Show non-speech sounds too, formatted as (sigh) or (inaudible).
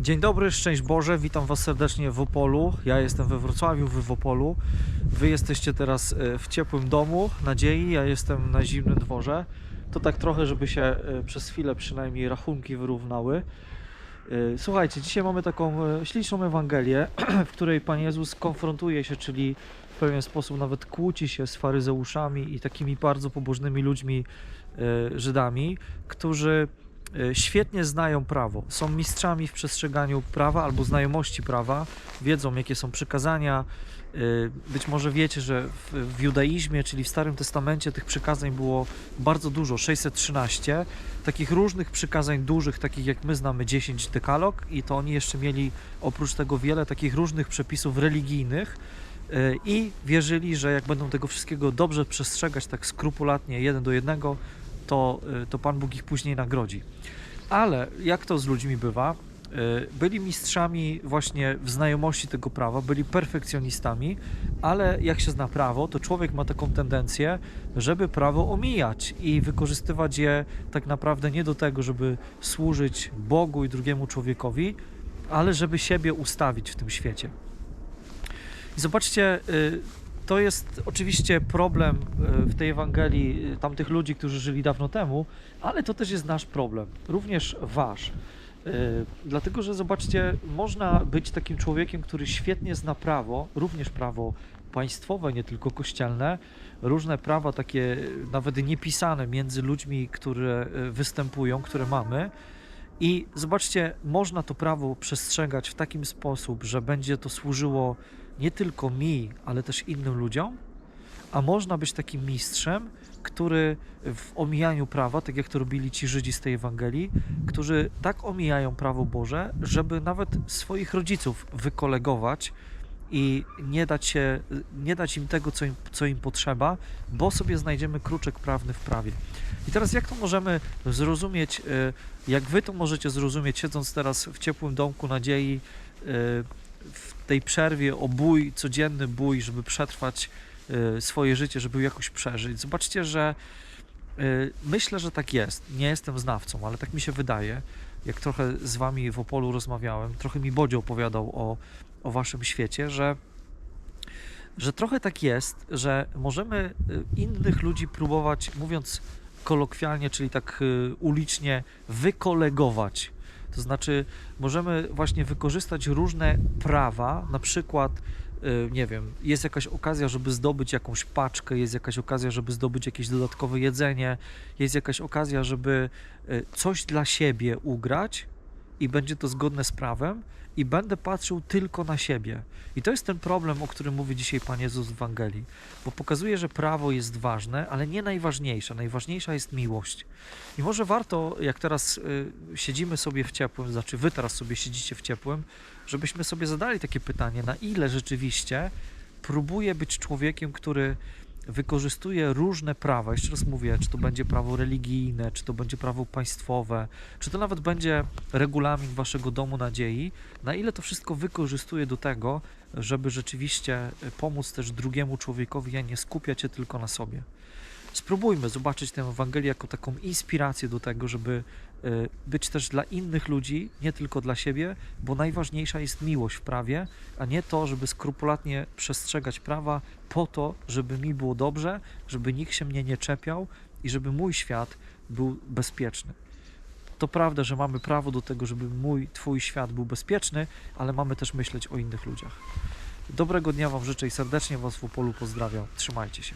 Dzień dobry, szczęść Boże, witam Was serdecznie w Opolu. Ja jestem we Wrocławiu, Wy w Opolu. Wy jesteście teraz e, w ciepłym domu, nadziei, ja jestem na zimnym dworze. To tak trochę, żeby się e, przez chwilę przynajmniej rachunki wyrównały. E, Słuchajcie, dzisiaj mamy taką śliczną Ewangelię, (clears throat) w której Pan Jezus konfrontuje się, czyli w pewien sposób nawet kłóci się z faryzeuszami i takimi bardzo pobożnymi ludźmi, Żydami, którzy świetnie znają prawo, są mistrzami w przestrzeganiu prawa albo znajomości prawa, wiedzą jakie są przykazania. E, Być może wiecie, że w, judaizmie, czyli w Starym Testamencie, tych przykazań było bardzo dużo 613 takich różnych przykazań dużych, takich jak my znamy 10 dekalog, i to oni jeszcze mieli oprócz tego wiele takich różnych przepisów religijnych. e, I wierzyli, że jak będą tego wszystkiego dobrze przestrzegać, tak skrupulatnie, jeden do jednego, to, to Pan Bóg ich później nagrodzi. Ale jak to z ludźmi bywa? y, Byli mistrzami właśnie w znajomości tego prawa, byli perfekcjonistami, ale jak się zna prawo, to człowiek ma taką tendencję, żeby prawo omijać i wykorzystywać je tak naprawdę nie do tego, żeby służyć Bogu i drugiemu człowiekowi, ale żeby siebie ustawić w tym świecie. I zobaczcie, y, to jest oczywiście problem y, w tej Ewangelii y, tamtych ludzi, którzy żyli dawno temu, ale to też jest nasz problem, również wasz. Y, Dlatego, że zobaczcie, można być takim człowiekiem, który świetnie zna prawo, również prawo państwowe, nie tylko kościelne, różne prawa takie nawet niepisane między ludźmi, które występują, które mamy. I zobaczcie, można to prawo przestrzegać w takim sposób, że będzie to służyło nie tylko mi, ale też innym ludziom, a można być takim mistrzem, który w omijaniu prawa, tak jak to robili ci Żydzi z tej Ewangelii, którzy tak omijają prawo Boże, żeby nawet swoich rodziców wykolegować i nie dać, się, nie dać im tego, co im, co im potrzeba, bo sobie znajdziemy kruczek prawny w prawie. I teraz jak to możemy zrozumieć, y, jak wy to możecie zrozumieć, siedząc teraz w ciepłym domku nadziei, y, w tej przerwie o bój, codzienny bój, żeby przetrwać y, swoje życie, żeby jakoś przeżyć. Zobaczcie, że y, myślę, że tak jest. Nie jestem znawcą, ale tak mi się wydaje. Jak trochę z wami w Opolu rozmawiałem, trochę mi Bodzio opowiadał o, o waszym świecie, że, że trochę tak jest, że możemy y, innych ludzi próbować, mówiąc kolokwialnie, czyli tak ulicznie, wykolegować. To znaczy, możemy właśnie wykorzystać różne prawa, na przykład, y, nie wiem, jest jakaś okazja, żeby zdobyć jakąś paczkę, jest jakaś okazja, żeby zdobyć jakieś dodatkowe jedzenie, jest jakaś okazja, żeby y, coś dla siebie ugrać i będzie to zgodne z prawem i będę patrzył tylko na siebie. I to jest ten problem, o którym mówi dzisiaj Pan Jezus w Ewangelii, bo pokazuje, że prawo jest ważne, ale nie najważniejsze. Najważniejsza jest miłość. I może warto, jak teraz y, siedzimy sobie w ciepłym, znaczy wy teraz sobie siedzicie w ciepłym, żebyśmy sobie zadali takie pytanie, na ile rzeczywiście próbuję być człowiekiem, który wykorzystuje różne prawa. Jeszcze raz mówię, czy to będzie prawo religijne, czy to będzie prawo państwowe, czy to nawet będzie regulamin waszego domu nadziei, na ile to wszystko wykorzystuje do tego, żeby rzeczywiście pomóc też drugiemu człowiekowi, a nie skupiać się tylko na sobie. Spróbujmy zobaczyć tę Ewangelię jako taką inspirację do tego, żeby y, być też dla innych ludzi, nie tylko dla siebie, bo najważniejsza jest miłość w prawie, a nie to, żeby skrupulatnie przestrzegać prawa po to, żeby mi było dobrze, żeby nikt się mnie nie czepiał i żeby mój świat był bezpieczny. To prawda, że mamy prawo do tego, żeby mój, twój świat był bezpieczny, ale mamy też myśleć o innych ludziach. Dobrego dnia Wam życzę i serdecznie Was w Opolu pozdrawiam. Trzymajcie się.